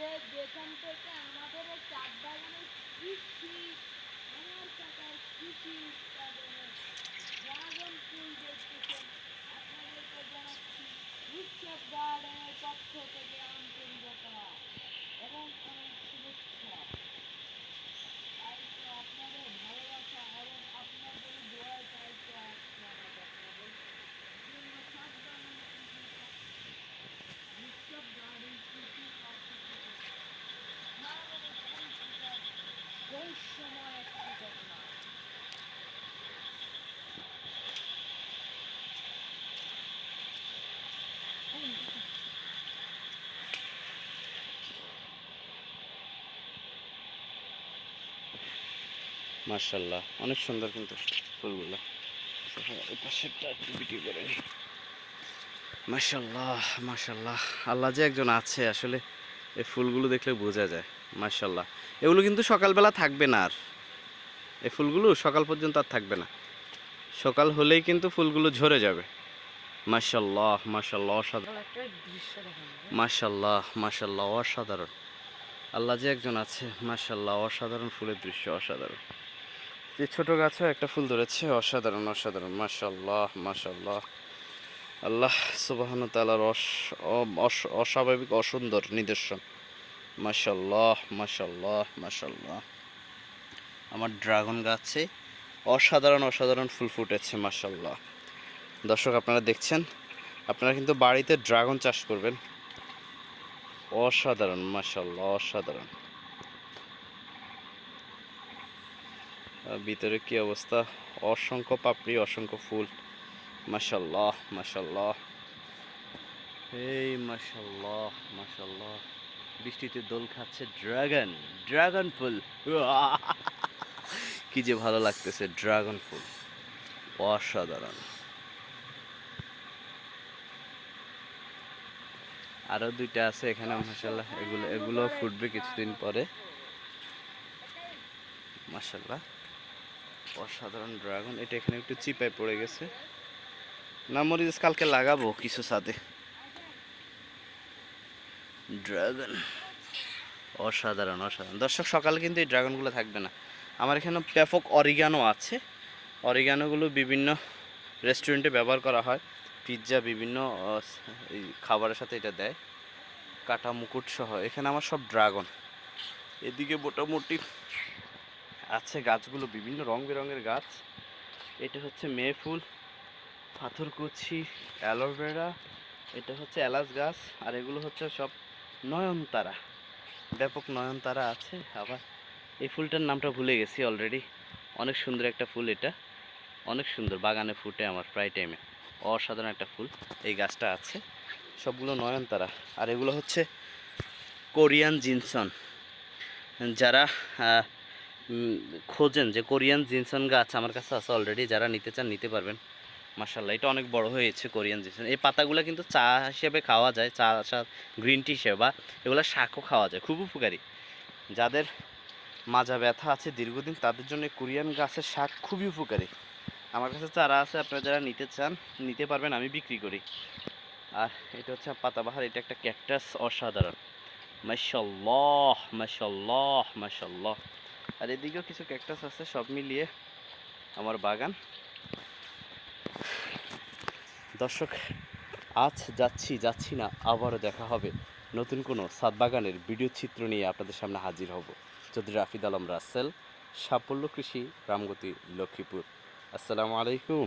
যে যেখান থেকে আমাদের চার বাগানের কৃষি আমার টাকার কৃষি উৎপাদনের ড্রাগন ফুল দেখতেছেন, আপনাদেরকে জানাচ্ছি, উৎসব গার্ডেনের পক্ষ থেকে আন্তরিকতা এবং অনেক শুভেচ্ছা তাই তো আপনাদের ভালোবাসা এবং আপনাদের দোয়া চাই তো আজকে আমাদের আপনাদের জন্য চাঁদ বাগানের কৃষি উৎসব গার্ডেন কৃষি পক্ষ থেকে ড্রাগনের পরিচিতা রহস্যময় একটি ঘটনা মার্শাল্লাহ অনেক সুন্দর কিন্তু ফুলগুলো। মার্শাল্লাহ মার্শাল্লাহ আল্লাহ যে একজন আছে আসলে এই ফুলগুলো দেখলে বোঝা যায় মার্শাল্লাহ এগুলো কিন্তু সকালবেলা থাকবে না আর। এই ফুলগুলো সকাল পর্যন্ত আর থাকবে না। সকাল হলেই কিন্তু ফুলগুলো ঝরে যাবে। মার্শাল্লাহ মার্শাল্লাহ অসাধারণ। মার্শাল্লাহ মাশাল্লাহ অসাধারণ। আল্লাহ যে একজন আছে মাশাল্লাহ অসাধারণ ফুলের দৃশ্য, অসাধারণ। যে ছোট গাছেও একটা ফুল ধরেছে, অসাধারণ অসাধারণ। মাশাল্লাহ মাশাল্লাহ আল্লাহ সুবাহন তালার অস অস্বাভাবিক, অসুন্দর নিদর্শন। মাশাল্লাহ মাশাল্লাহ মাশাল্লাহ আমার ড্রাগন গাছে অসাধারণ অসাধারণ ফুল ফুটেছে মাশাল্লাহ দর্শক, আপনারা দেখছেন, আপনারা কিন্তু বাড়িতে ড্রাগন চাষ করবেন। অসাধারণ মাশাল্লাহ অসাধারণ। ভিতরে কি অবস্থা? অসংখ্য পাপড়ি, অসংখ্য ফুল। মাশাল্লাহ মাশাল্লাহ এই মাশাল্লাহ মাশাল্লাহ বৃষ্টিতে দোল খাচ্ছে ড্রাগন ড্রাগন ফুল। কি যে ভালো লাগতেছে, ড্রাগন ফুল। অসাধারণ। আরও দুইটা আছে এখানে মাসাল্লাহ এগুলো এগুলো ফুটবে কিছুদিন পরে। মাসাল্লাহ অসাধারণ ড্রাগন। এটা এখানে একটু চিপায় পড়ে গেছে। না, মরিচ কালকে লাগাবো কিছু সাথে ড্রাগন। অসাধারণ অসাধারণ। দর্শক, সকালে কিন্তু এই ড্রাগনগুলো থাকবে না। আমার এখানে ব্যাপক অরিগানো আছে। অরিগানোগুলো বিভিন্ন রেস্টুরেন্টে ব্যবহার করা হয়। পিৎজা বিভিন্ন এই খাবারের সাথে এটা দেয়। কাটা মুকুট সহ। এখানে আমার সব ড্রাগন। এদিকে মোটামুটি আছে গাছগুলো, বিভিন্ন রং বেরঙের গাছ। এটা হচ্ছে মেয়ে ফুল পাথরকুচি অ্যালোভেরা। এটা হচ্ছে এলাচ গাছ, আর এগুলো হচ্ছে সব নয়নতারা। ব্যাপক নয়নতারা আছে, আবার এই ফুলটার নামটা ভুলে গেছি অলরেডি অনেক সুন্দর একটা ফুল এটা। অনেক সুন্দর, বাগানে ফুটে আমার প্রায় টাইমে অসাধারণ একটা ফুল এই গাছটা আছে। সবগুলো নয়নতারা। আর এগুলো হচ্ছে কোরিয়ান জিনসন। যারা খোঁজেন যে কোরিয়ান জিনসন গাছ আমার কাছে আছে অলরেডি যারা নিতে চান নিতে পারবেন। মার্শাল্লাহ এটা অনেক বড় হয়েছে কোরিয়ান জিনসন। এই পাতাগুলো কিন্তু চা হিসেবে খাওয়া যায়, চা চা গ্রিন টি হিসেবে বা এগুলো শাকও খাওয়া যায়, খুব উপকারী। যাদের মাজা ব্যথা আছে দীর্ঘদিন, তাদের জন্য কোরিয়ান গাছের শাক খুবই উপকারী। আমার কাছে চারা আছে, আপনারা যারা নিতে চান, নিতে পারবেন, আমি বিক্রি করি। আর এটা হচ্ছে পাতাবাহার, এটা একটা ক্যাকটাস অসাধারণ। মাশাল্লাহ মাশাল্লাহ মাশাল্লাহ আর এদিকেও কিছু ক্যাকটাস আছে, সব মিলিয়ে আমার বাগান। দর্শক, আজ যাচ্ছি যাচ্ছি না, আবারও দেখা হবে নতুন কোনো সাত বাগানের ভিডিও চিত্র নিয়ে আপনাদের সামনে হাজির হব। চৌধুরী রাফিদ আলম রাসেল, সাফল্য কৃষি, রামগতি লক্ষ্মীপুর। আসসালামু আলাইকুম।